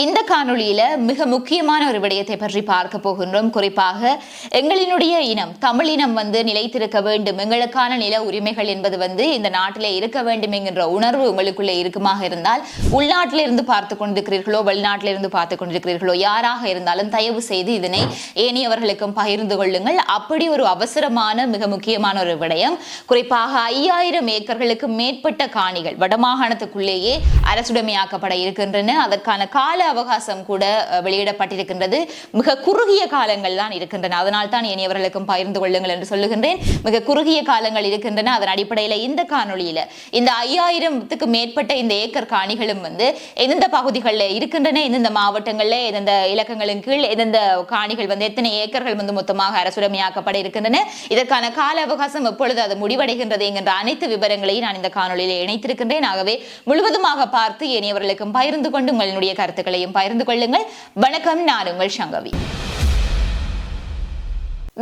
இந்த காணொளியில மிக முக்கியமான ஒரு விடயத்தை பற்றி பார்க்க போகின்றோம். குறிப்பாக எங்களினுடைய இனம் தமிழ் இனம் வந்து நிலைத்திருக்க வேண்டும். எங்களுக்கான நில உரிமைகள் என்பது வந்து இந்த நாட்டிலே இருக்க வேண்டும் என்கின்ற உணர்வு உங்களுக்குள்ளே இருக்குமாக இருந்தால் உள்நாட்டிலிருந்து பார்த்து கொண்டிருக்கிறீர்களோ வெளிநாட்டிலிருந்து பார்த்து கொண்டிருக்கிறீர்களோ யாராக இருந்தாலும் தயவு செய்து இதனை ஏனையவர்களுக்கும் பகிர்ந்து கொள்ளுங்கள். அப்படி ஒரு அவசரமான மிக முக்கியமான ஒரு விடயம். குறிப்பாக ஐயாயிரம் ஏக்கர்களுக்கு மேற்பட்ட காணிகள் வடமாகாணத்துக்குள்ளேயே அரசுடைமையாக்கப்பட இருக்கின்றன. அதற்கான கால அவகாசம் கூட வெளியிடப்பட்டிருக்கின்றது. மிக குறுகிய காலங்கள் தான் இருக்கின்றன. அதனால் தான் இனியவர்களுக்கும் பகிர்ந்து கொள்ளுங்கள் என்று சொல்லுகின்றேன். மிக குறுகிய காலங்கள் இருக்கின்றன. அதன் அடிப்படையில் இந்த காணொளியில இந்த ஐயாயிரத்துக்கு மேற்பட்ட இந்த ஏக்கர் காணிகளும் வந்து எந்தெந்த பகுதிகளில் இருக்கின்றன எந்தெந்த மாவட்டங்களில் எந்தெந்த இலக்கங்களின் கீழ் எந்தெந்த காணிகள் வந்து எத்தனை ஏக்கர்கள் வந்து மொத்தமாக அரசுடமையாக்கப்பட இருக்கின்றன. இதற்கான கால அவகாசம் எப்பொழுது அது முடிவடைகின்றது என்கின்ற அனைத்து விவரங்களையும் நான் இந்த காணொளியில் இணைத்திருக்கின்றேன். ஆகவே முழுவதுமாக பார்த்து இனியவர்களுக்கும் பகிர்ந்து கொண்டு உங்களுடைய கருத்துக்களையும் பகிர்ந்து கொள்ளுங்கள். வணக்கம் நான் உங்கள் சங்கவி.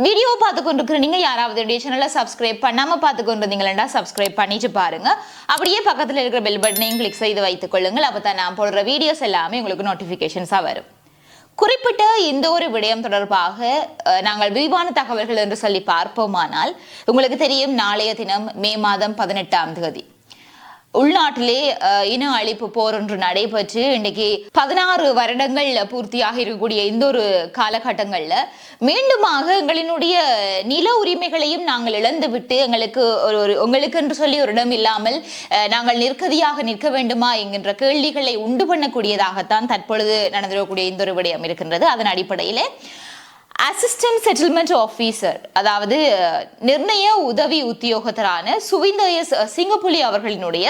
வீடியோ பார்த்து கொண்டிருக்கிற நீங்க யாராவது என்னுடைய சேனலை சப்ஸ்கிரைப் பண்ணாம பார்த்து கொண்டிருந்தீங்களா சப்ஸ்கிரைப் பண்ணிட்டு பாருங்க. அப்படியே பக்கத்துல இருக்கிற பெல் பட்டனையும் கிளிக் செய்து வைத்துக் கொள்ளுங்கள். அப்பதான் நான் போடுற வீடியோஸ் எல்லாமே உங்களுக்கு நோட்டிபிகேஷன்ஸா வரும். குறிப்பிட்ட இந்த ஒரு விடயம் தொடர்பாக நாங்கள் விரிவான தகவல்கள் என்று சொல்லி பார்ப்போமானால் உங்களுக்கு தெரியும் நாளைய தினம் மே மாதம் பதினெட்டாம் தேதி. உள்நாட்டிலே இன அழிப்பு போர் ஒன்று நடைபெற்று இன்றைக்கு பதினாறு வருடங்கள் பூர்த்தியாக இருக்கக்கூடிய இந்த ஒரு காலகட்டங்கள்ல மீண்டுமாக எங்களினுடைய நில உரிமைகளையும் நாங்கள் இழந்துவிட்டு எங்களுக்கு ஒரு ஒரு உங்களுக்கு என்று சொல்லி ஒரு இடம் இல்லாமல் நாங்கள் நிற்கதியாக நிற்க வேண்டுமா என்கின்ற கேள்விகளை உண்டு பண்ணக்கூடியதாகத்தான் தற்பொழுது நடந்திருக்கக்கூடிய இந்த ஒரு விடயம் இருக்கின்றது. அதன் அடிப்படையிலே அசிஸ்டன்ட் செட்டில்மெண்ட் ஆஃபீஸர் அதாவது நிர்ணய உதவி உத்தியோகத்தரான சுவிந்தய சிங்கப்புலி அவர்களினுடைய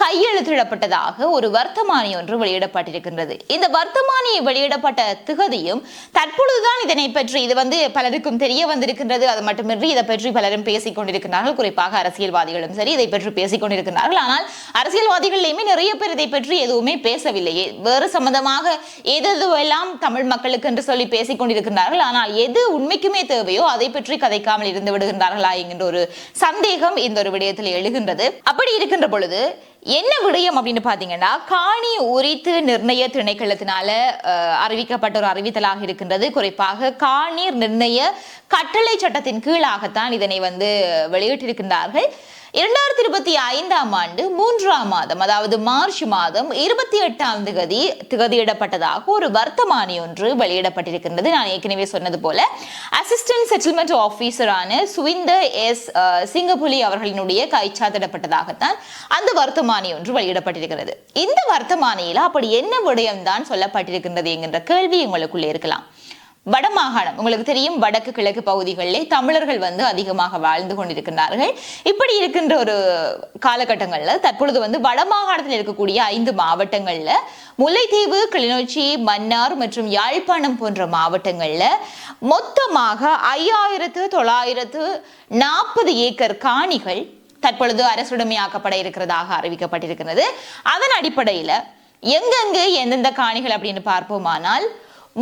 கையெழுத்திடப்பட்டதாக ஒரு வர்த்தமானி ஒன்று வெளியிடப்பட்டிருக்கின்றது. இந்த வர்த்தமானி வெளியிடப்பட்ட திகதியும் தற்பொழுதுதான் இதனை பற்றி இது வந்து பலருக்கும் தெரிய வந்திருக்கின்றது. அது மட்டுமின்றி இதை பற்றி பலரும் பேசிக் கொண்டிருக்கிறார்கள். குறிப்பாக அரசியல்வாதிகளும் சரி இதை பற்றி பேசிக் கொண்டிருக்கிறார்கள். ஆனால் அரசியல்வாதிகள்லையுமே நிறைய பேர் இதை பற்றி எதுவுமே பேசவில்லையே. வேறு சம்பந்தமாக எதெல்லாம் தமிழ் மக்களுக்கு என்று சொல்லி பேசிக் கொண்டிருக்கிறார்கள். ஆனால் எது உண்மைக்குமே தேவையோ அதை பற்றி கதைக்காமல் இருந்து விடுகின்றார்களா என்கின்ற ஒரு சந்தேகம் இந்த ஒரு விடயத்தில் எழுகின்றது. அப்படி இருக்கின்ற பொழுது என்ன விடயம் அப்படின்னு பார்த்தீங்கன்னா காணி உரித்து நிர்ணய திணைக்களத்தினால அறிவிக்கப்பட்ட ஒரு அறிவித்தலாக இருக்கின்றது. குறிப்பாக காணீர் நிர்ணய கட்டளை சட்டத்தின் கீழாகத்தான் இதனை வந்து வெளியிட்டிருக்கின்றார்கள். இரண்டாயிரத்தி இருபத்தி ஐந்தாம் ஆண்டு மூன்றாம் மாதம் அதாவது மார்ச் மாதம் இருபத்தி எட்டாம் திகதி திகதியிடப்பட்டதாக ஒரு வர்த்தமானி ஒன்று வெளியிடப்பட்டிருக்கின்றது. நான் ஏற்கனவே சொன்னது போல அசிஸ்டன்ட் செட்டில்மெண்ட் ஆஃபீஸரான சுவிந்த எஸ் சிங்கபுலி சிங்கப்புலி அவர்களினுடைய கைச்சாத்திடப்பட்டதாகத்தான் அந்த வர்த்தமானி ஒன்று வெளியிடப்பட்டிருக்கிறது. இந்த வர்த்தமானியில் அப்படி என்ன விடயம்தான் சொல்லப்பட்டிருக்கின்றது என்கின்ற கேள்வி உங்களுக்குள்ளே இருக்கலாம். வடமாகாணம். உங்களுக்கு தெரியும் வடக்கு கிழக்கு பகுதிகளிலே தமிழர்கள் வந்து அதிகமாக வாழ்ந்து கொண்டிருக்கின்றார்கள். இப்படி இருக்கின்ற ஒரு காலகட்டங்களில் தற்பொழுது வந்து வடமாகாணத்தில் இருக்கக்கூடிய ஐந்து மாவட்டங்களில் முல்லைத்தீவு கிளிநொச்சி மன்னார் மற்றும் யாழ்ப்பாணம் போன்ற மாவட்டங்களில் மொத்தமாக ஐயாயிரத்து தொள்ளாயிரத்து நாற்பது ஏக்கர் காணிகள் தற்பொழுது அரசுடைமையாக்கப்பட இருக்கிறதாக அறிவிக்கப்பட்டிருக்கிறது. அதன் அடிப்படையில் எங்கெங்கு எந்தெந்த காணிகள் அப்படின்னு பார்ப்போமானால்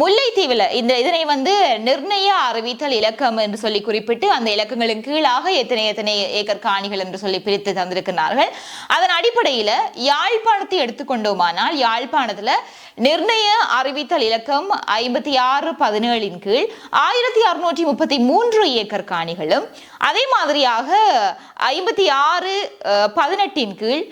முல்லைத்தீவில் இந்த இதனை வந்து நிர்ணய அறிவித்தல் இலக்கம் என்று சொல்லி குறிப்பிட்டு அந்த இலக்கங்களின் கீழாக எத்தனை எத்தனை ஏக்கர் காணிகள் என்று சொல்லி பிரித்து தந்திருக்கிறார்கள். அதன் அடிப்படையில் யாழ்ப்பாணத்தை எடுத்துக்கொண்டோமானால் யாழ்ப்பாணத்தில் நிர்ணய அறிவித்தல் இலக்கம் ஐம்பத்தி ஆறு பதினேழின் கீழ் ஆயிரத்தி அறுநூற்றி முப்பத்தி மூன்று ஏக்கர் காணிகளும் அதே மாதிரியாக ஐம்பத்தி ஆறு பதினெட்டின் கீழ்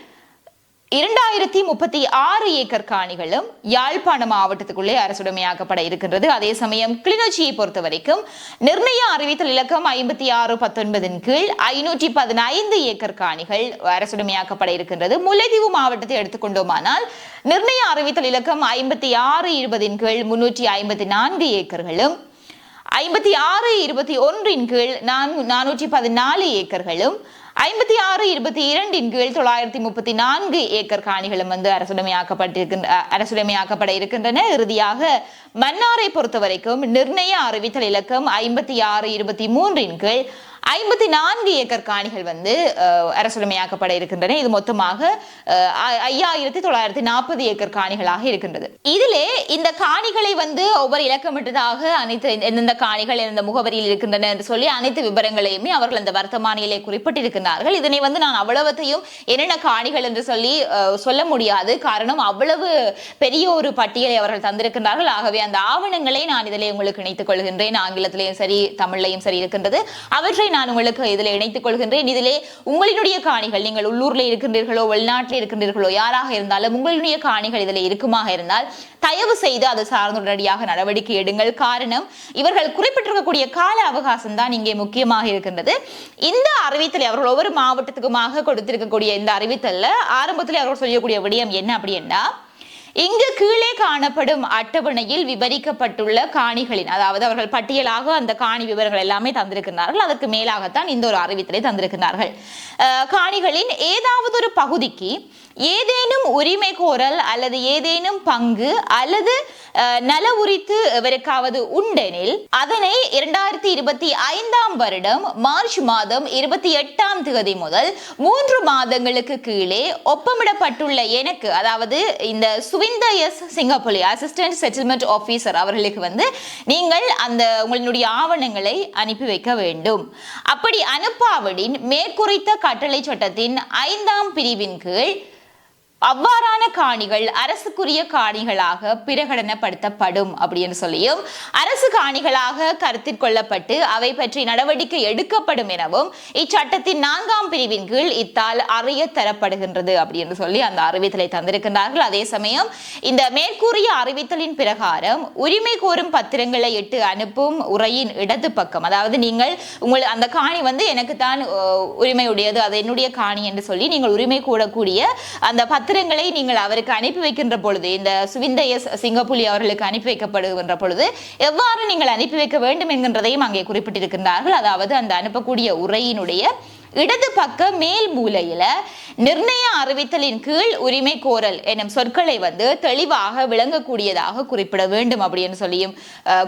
இரண்டாயிரத்தி முப்பத்தி ஆறு ஏக்கர் காணிகளும் யாழ்ப்பாண மாவட்டத்துக்குள்ளே அரசுடைமையாக்கப்பட இருக்கின்றது. அதே சமயம் கிளிநொச்சியை பொறுத்த வரைக்கும் நிர்ணய அறிவித்தல் இலக்கம் ஐம்பத்தி ஆறு பத்தொன்பதின் கீழ் ஐநூற்றி பதினைந்து ஏக்கர் காணிகள் அரசுடைமையாக்கப்பட இருக்கின்றது. முல்லைத்தீவு மாவட்டத்தை எடுத்துக்கொண்டோமானால் நிர்ணய அறிவித்தல் இலக்கம் ஐம்பத்தி ஆறு இருபதின் கீழ் முன்னூற்றி ஐம்பத்தி நான்கு ஏக்கர்களும் ஐம்பத்தி ஆறு இருபத்தி ஒன்றின் கீழ் நான் நானூற்றி பதினாலு ஏக்கர்களும் ஐம்பத்தி ஆறு இருபத்தி இரண்டின் கீழ் தொள்ளாயிரத்தி முப்பத்தி நான்கு ஏக்கர் காணிகளும் வந்து அரசுடைமையாக்கப்பட்டிருக்கின்ற அ- அரசுடைமையாக்கப்பட இருக்கின்றன. இறுதியாக மன்னாரை பொறுத்தவரைக்கும் நிர்ணய அறிவித்தல் இலக்கம் ஐம்பத்தி ஆறு இருபத்தி மூன்றின் கீழ் ஐம்பத்தி நான்கு ஏக்கர் காணிகள் வந்து அரசுடைமையாக்கப்பட இருக்கின்றன. இது மொத்தமாக ஐயாயிரத்தி தொள்ளாயிரத்தி நாற்பது ஏக்கர் காணிகளாக இருக்கின்றது. இதிலே இந்த காணிகளை வந்து ஒவ்வொரு இலக்கமிட்டதாக அனைத்து எந்தெந்த காணிகள் எந்தெந்த முகவரியில் இருக்கின்றன என்று சொல்லி அனைத்து விவரங்களையுமே அவர்கள் அந்த வர்த்தமானியிலே குறிப்பிட்டிருக்கிறார்கள் இதனை வந்து நான் அவ்வளவத்தையும் என்னென்ன காணிகள் என்று சொல்லி சொல்ல முடியாது. காரணம் அவ்வளவு பெரிய ஒரு பட்டியலை அவர்கள் தந்திருக்கின்றார்கள். ஆகவே அந்த ஆவணங்களை நான் இதிலே உங்களுக்கு இணைத்துக் கொள்கின்றேன். ஆங்கிலத்திலேயும் சரி தமிழ்லையும் சரி இருக்கின்றது. அவற்றை நான் உங்களுக்கு இதில் இணைத்துக் கொள்கின்றேன். இதிலே உங்களினுடைய காணிகள் நீங்கள் உள்ளூர்ல இருக்கின்றீர்களோ வெளிநாட்டில் இருக்கின்றீர்களோ யாராக இருந்தாலும் உங்களுடைய காணிகள் இதில் இருக்குமாக இருந்தால் தயவு செய்து அது சார்ந்த உடனடியாக நடவடிக்கை எடுங்கள். காரணம் இவர்கள் குறிப்பிட்டிருக்கக்கூடிய கால அவகாசம் தான் இங்கே முக்கியமாக இருக்கின்றது. இந்த அறிவித்தலை அவர்கள் ஒவ்வொரு மாவட்டத்துக்குமாக கொடுத்திருக்கக்கூடிய இந்த அறிவித்தல்ல ஆரம்பத்தில் அவர்கள் சொல்லக்கூடிய விடயம் என்ன அப்படின்னா இங்கு கீழே காணப்படும் அட்டவணையில் விவரிக்கப்பட்டுள்ள காணிகளின் அதாவது அவர்கள் பட்டியலாக அந்த காணி விவரங்கள் எல்லாமே தந்திருக்கிறார்கள் அதற்கு மேலாகத்தான் இந்த ஒரு அறிவித்தலை தந்திருக்கிறார்கள் காணிகளின் ஏதாவது ஒரு பகுதிக்கு ஏதேனும் உரிமை கோரல் அல்லது ஏதேனும் பங்கு அல்லது நல உரித்து இவருக்காவது உண்டெனில் அதனை இரண்டாயிரத்தி இருபத்தி ஐந்தாம் வருடம் மார்ச் மாதம் இருபத்தி எட்டாம் தேதி முதல் மூன்று மாதங்களுக்கு கீழே ஒப்பமிடப்பட்டுள்ள எனக்கு அதாவது இந்த Suvinda S Singappoli assistant settlement officer அவர்களுக்கு வந்து நீங்கள் அந்த உங்களுடைய ஆவணங்களை அனுப்பி வைக்க வேண்டும். அப்படி அனுப்பாவிடின் மேற்குறித்த கட்டளை சட்டத்தின் ஐந்தாம் பிரிவின் கீழ் அவ்வாறான காணிகள் அரசுக்குரிய காணிகளாக பிரகடனப்படுத்தப்படும் அப்படின்னு சொல்லியும் அரசு காணிகளாக கருத்தில் கொள்ளப்பட்டு அவை பற்றி நடவடிக்கை எடுக்கப்படும் எனவும் இச்சட்டத்தின் நான்காம் பிரிவின் கீழ் இத்தால் அறிய தரப்படுகின்றது அப்படின்னு சொல்லி அந்த அறிவித்தலை தந்திருக்கின்றார்கள். அதே சமயம் இந்த மேற்கூறிய அறிவித்தலின் பிரகாரம் உரிமை கோரும் பத்திரங்களை இட்டு அனுப்பும் உரையின் இடது பக்கம் அதாவது நீங்கள் உங்கள் அந்த காணி வந்து எனக்கு தான் உரிமையுடையது அது என்னுடைய காணி என்று சொல்லி நீங்கள் உரிமை கூடக்கூடிய அந்த பத்திர பத்திரங்களை நீங்கள் அவருக்கு அனுப்பி வைக்கின்ற பொழுது இந்த சுவிந்த எஸ் சிங்கப்புலி அவர்களுக்கு அனுப்பி வைக்கப்படுகின்ற பொழுது எவ்வாறு நீங்கள் அனுப்பி வைக்க வேண்டும் என்கின்றதையும் அங்கே குறிப்பிட்டிருக்கின்றார்கள். அதாவது அந்த அனுப்பக்கூடிய உரையினுடைய இடது பக்க மேல் மூலையில நிர்ணய அறிவித்தலின் கீழ் உரிமை கோரல் எனும் சொற்களை வந்து தெளிவாக விளங்கக்கூடியதாக குறிப்பிட வேண்டும் அப்படின்னு சொல்லியும்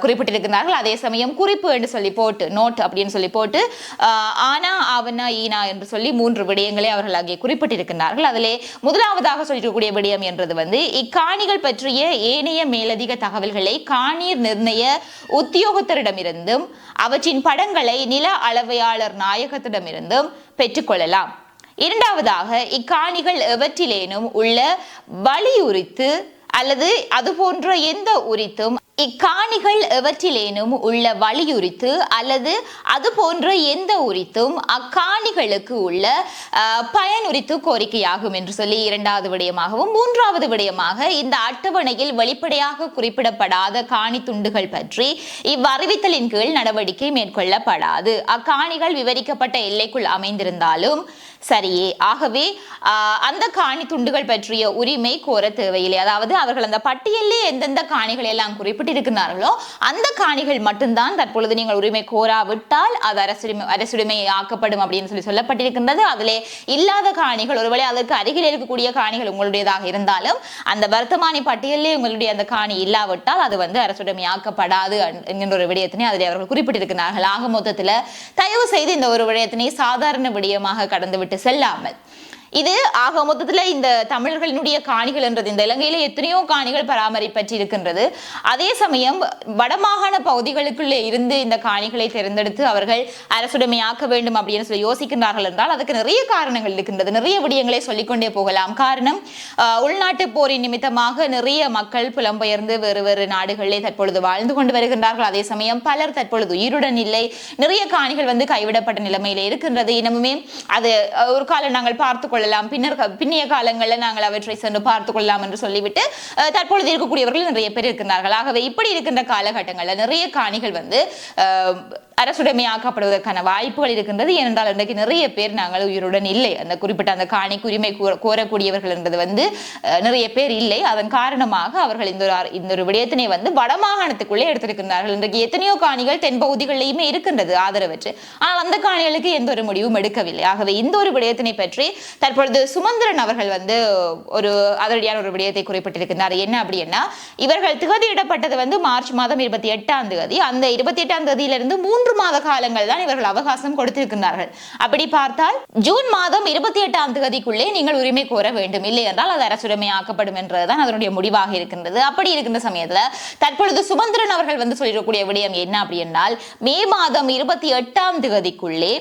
குறிப்பிட்டிருக்கிறார்கள். அதே சமயம் குறிப்பு என்று சொல்லி போட்டு நோட் அப்படின்னு சொல்லி போட்டு ஆனா ஆவனா ஈனா என்று சொல்லி மூன்று விடயங்களை அவர்கள் அங்கே குறிப்பிட்டிருக்கிறார்கள். அதிலே முதலாவதாக சொல்லிருக்கக்கூடிய விடயம் என்றது வந்து இக்காணிகள் பற்றிய ஏனைய மேலதிக தகவல்களை காணீர் நிர்ணய உத்தியோகத்தரிடமிருந்தும் அவற்றின் படங்களை நில அளவையாளர் நாயகத்திடமிருந்தும் பெற்றுக்கொள்ளலாம். இரண்டாவதாக இக்காணிகள் எவற்றிலேனும் உள்ள வலியுறுத்து அல்லது அது போன்ற எந்த உரித்தும் இக்காணிகள் எவற்றிலேனும் உள்ள வலியுரித்து அல்லது அது போன்ற எந்த உரித்தும் அக்காணிகளுக்கு உள்ள பயனுரித்து கோரிக்கையாகும் என்று சொல்லி இரண்டாவது விடயமாகவும் மூன்றாவது விடயமாக இந்த அட்டவணையில் வெளிப்படையாக குறிப்பிடப்படாத காணி துண்டுகள் பற்றி இவ்வறிவித்தலின் கீழ் நடவடிக்கை மேற்கொள்ளப்படாது. அக்காணிகள் விவரிக்கப்பட்ட எல்லைக்குள் அமைந்திருந்தாலும் சரியே. ஆகவே ஆஹ், அந்த காணி துண்டுகள் பற்றிய உரிமை கோர தேவையில்லை. அதாவது அவர்கள் அந்த பட்டியலில் எந்தெந்த காணிகள் எல்லாம் குறிப்பிட்டிருக்கிறார்களோ அந்த காணிகள் மட்டும்தான் தற்பொழுது நீங்கள் உரிமை கோராவிட்டால் அது அரசுரிமை அரசுரிமை ஆக்கப்படும் அப்படின்னு சொல்லி சொல்லப்பட்டிருக்கின்றது. அதிலே இல்லாத காணிகள் ஒருவேளை அதற்கு அருகில் இருக்கக்கூடிய காணிகள் உங்களுடையதாக இருந்தாலும் அந்த வர்த்தமானி பட்டியலிலே உங்களுடைய அந்த காணி இல்லாவிட்டால் அது வந்து அரசுடைமை ஆக்கப்படாது என்கின்ற ஒரு விடயத்தினை அதில் அவர்கள் குறிப்பிட்டிருக்கிறார்கள். ஆக மொத்தத்தில் தயவு செய்து இந்த ஒரு விடயத்தினை சாதாரண விடயமாக கடந்துவிட்டு செல்லாமல் இது ஆக மொத்தத்துல இந்த தமிழர்களினுடைய காணிகள் என்றது. இந்த இலங்கையில எத்தனையோ காணிகள் பராமரிப்பற்றி இருக்கின்றது அதே சமயம் வடமாகாண பகுதிகளுக்குள்ளே இருந்து இந்த காணிகளை தேர்ந்தெடுத்து அவர்கள் அரசுடைமையாக்க வேண்டும் அப்படின்னு சொல்லி யோசிக்கின்றார்கள் என்றால் அதுக்கு நிறைய காரணங்கள் இருக்கின்றது. நிறைய விடயங்களை சொல்லிக்கொண்டே போகலாம். காரணம் உள்நாட்டு போரின் நிமித்தமாக நிறைய மக்கள் புலம்பெயர்ந்து வேறு வேறு நாடுகளிலே தற்பொழுது வாழ்ந்து கொண்டு வருகின்றார்கள். அதே சமயம் பலர் தற்பொழுது உயிருடன் இல்லை. நிறைய காணிகள் வந்து கைவிடப்பட்ட நிலைமையில இருக்கின்றது. இனமுமே அது ஒரு காலம் நாங்கள் பார்த்து கொள்ளலாம். பின்னர் பின்னைய பின்னிய காலங்களில் நாங்கள் அவற்றை சென்று பார்த்து கொள்ளலாம் என்று சொல்லிவிட்டு அஹ், தற்பொழுது இருக்கக்கூடியவர்கள் நிறைய பேர் இருக்கின்றார்கள். ஆகவே இப்படி இருக்கின்ற காலகட்டங்களில் நிறைய காணிகள் வந்து அரசுடைமையாக்கப்படுவதற்கான வாய்ப்புகள் இருக்கின்றது. ஏனென்றால் இன்றைக்கு நிறைய பேர் நாங்கள் உயிருடன் இல்லை. அந்த குறிப்பிட்ட அந்த காணிக்கு உரிமை கோரக்கூடியவர்கள் என்பது வந்து நிறைய பேர் இல்லை. அதன் காரணமாக அவர்கள் இந்த ஒரு இந்த ஒரு விடயத்தினை வந்து வடமாகாணத்துக்குள்ளே எடுத்திருக்கிறார்கள் இன்றைக்கு எத்தனையோ காணிகள் தென் பகுதிகளிலுமே இருக்கின்றது ஆதரவற்று. ஆனால் அந்த காணிகளுக்கு எந்த ஒரு முடிவும் எடுக்கவில்லை. ஆகவே இந்த ஒரு விடயத்தினை பற்றி தற்பொழுது சுமந்திரன் அவர்கள் வந்து ஒரு அதிரடியான ஒரு விடயத்தை குறிப்பிட்டிருக்கிறார் என்ன அப்படின்னா இவர்கள் திகதியிடப்பட்டது வந்து மார்ச் மாதம் இருபத்தி எட்டாம் தேதி. அந்த இருபத்தி எட்டாம் தேதியிலிருந்து மூன்று மூன்று மாத காலங்கள் தான் இவர்கள் அவகாசம் கொடுத்திருக்கிறார்கள் அப்படி பார்த்தால் ஜூன் மாதம் இருபத்தி எட்டாம் தேதிக்குள்ளே நீங்கள் உரிமை கோர வேண்டும். இல்லை என்றால் அது அரசுரிமையாக்கப்படும் என்றதுதான் அதனுடைய முடிவாக இருக்கின்றது. அப்படி இருக்கின்ற சமயத்தில் தற்பொழுது சுமந்திரன் அவர்கள் வந்து சொல்லிடக்கூடிய விடயம் என்ன அப்படி என்றால் மே மாதம் இருபத்தி எட்டாம் தேதிக்குள்ளே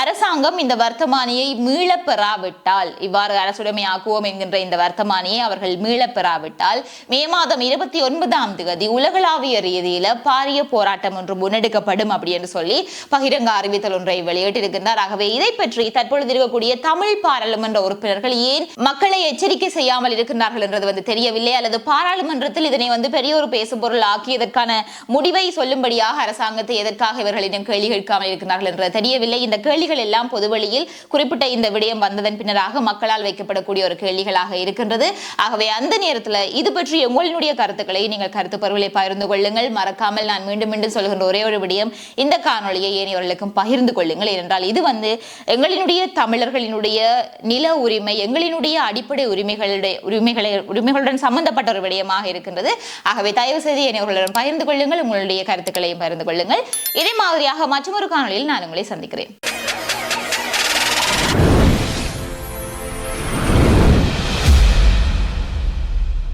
அரசாங்கம் இந்த வர்த்தமானியை மீளப் பெறாவிட்டால் இவ்வாறு அரசுடைமையாக்குவோம் என்கின்ற இந்த வர்த்தமானியை அவர்கள் மீளப் பெறாவிட்டால் மே மாதம் இருபத்தி ஒன்பதாம் தேதி உலகளாவிய ரீதியில பாரிய போராட்டம் ஒன்று முன்னெடுக்கப்படும் அப்படி என்று சொல்லி பகிரங்க அறிவித்தல் ஒன்றை வெளியிட்டிருக்கின்றார். ஆகவே இதை பற்றி தற்பொழுது இருக்கக்கூடிய தமிழ் பாராளுமன்ற உறுப்பினர்கள் ஏன் மக்களை எச்சரிக்கை செய்யாமல் இருக்கின்றார்கள் என்றது வந்து தெரியவில்லை. அல்லது பாராளுமன்றத்தில் இதனை வந்து பெரிய ஒரு பேசுபொருள் ஆக்கியதற்கான முடிவை சொல்லும்படியாக அரசாங்கத்தை எதற்காக இவர்களிடம் கேள்வி கேட்காமல் இருக்கிறார்கள் என்றது தெரியவில்லை. இந்த கேள்வி கேள்விகள் எல்லாம் பொதுவெளியில் குறிப்பிட்ட இந்த விடயம் வந்ததன் பின்னராக மக்களால் வைக்கப்படக்கூடிய ஒரு கேள்விகளாக இருக்கின்றது. ஆகவே அந்த நேரத்தில் இது பற்றி உங்களுடைய கருத்துக்களை நீங்கள் கருத்து பருவலை பகிர்ந்து கொள்ளுங்கள். மறக்காமல் நான் மீண்டும் மீண்டும் சொல்கின்ற ஒரே ஒரு விடயம் இந்த காணொலியை ஏனையவர்களுக்கும் பகிர்ந்து கொள்ளுங்கள். ஏனென்றால் இது வந்து எங்களினுடைய தமிழர்களினுடைய நில உரிமை எங்களினுடைய அடிப்படை உரிமைகளுடைய உரிமைகளை உரிமைகளுடன் சம்பந்தப்பட்ட ஒரு விடயமாக இருக்கின்றது. ஆகவே தயவு செய்து என்னவர்களுடன் பகிர்ந்து கொள்ளுங்கள். உங்களுடைய கருத்துக்களையும் பகிர்ந்து கொள்ளுங்கள். இதே மாதிரியாக மற்றொரு காணொலியில் நான் உங்களை சந்திக்கிறேன்.